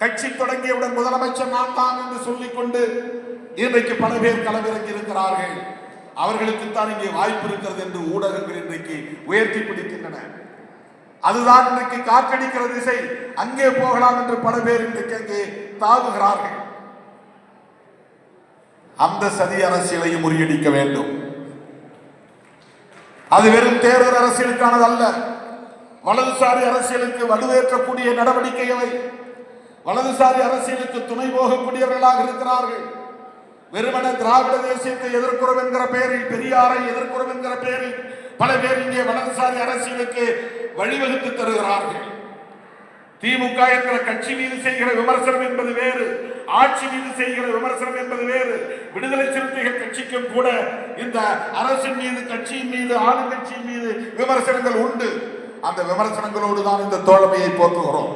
கட்சி தொடங்கியவுடன் முதலமைச்சர் நான் தான் என்று சொல்லிக் கொண்டு இன்றைக்கு பல பேர் களவிறங்கி இருக்கிறார்கள். அவர்களுக்கு தான் இங்கே வாய்ப்பு இருக்கிறது என்று ஊடகங்கள் இன்றைக்கு உயர்த்தி பிடிக்கின்றன. அதுதான் இன்றைக்கு காற்றடிக்கிற திசை. அங்கே போகலாம் என்று பல பேர் இன்றைக்கு அங்கே தாவுகிறார்கள். அந்த சதி அரசியலையும் முறியடிக்க வேண்டும். அது வெறும் தேர்தல் அரசியலுக்கானது அல்ல வலதுசாரி அரசியலுக்கு வலுவேற்றக்கூடிய நடவடிக்கைகளை வலதுசாரி அரசியலுக்கு துணை போகக்கூடியவர்களாக இருக்கிறார்கள். வெறுமன திராவிட தேசியத்தை எதிர்க்கிறோம் என்கிற பெயரில் பெரியாரை எதிர்க்கிறோம் என்கிற பெயரில் பல பேர் இங்கே வலதுசாரி அரசியலுக்கு வழிவகுத்து தருகிறார்கள். திமுக என்கிற கட்சி மீது செய்கிற விமர்சனம் என்பது வேறு ஆட்சி மீது செய்கிற விமர்சனம் என்பது வேறு. விடுதலை சிறுத்தைகள் கட்சிக்கும் கூட இந்த அரசின் மீது கட்சியின் மீது ஆளுங்கட்சியின் மீது விமர்சனங்கள் உண்டு. அந்த விமர்சனங்களோடு தான் இந்த தோழமையை போக்குகிறோம்.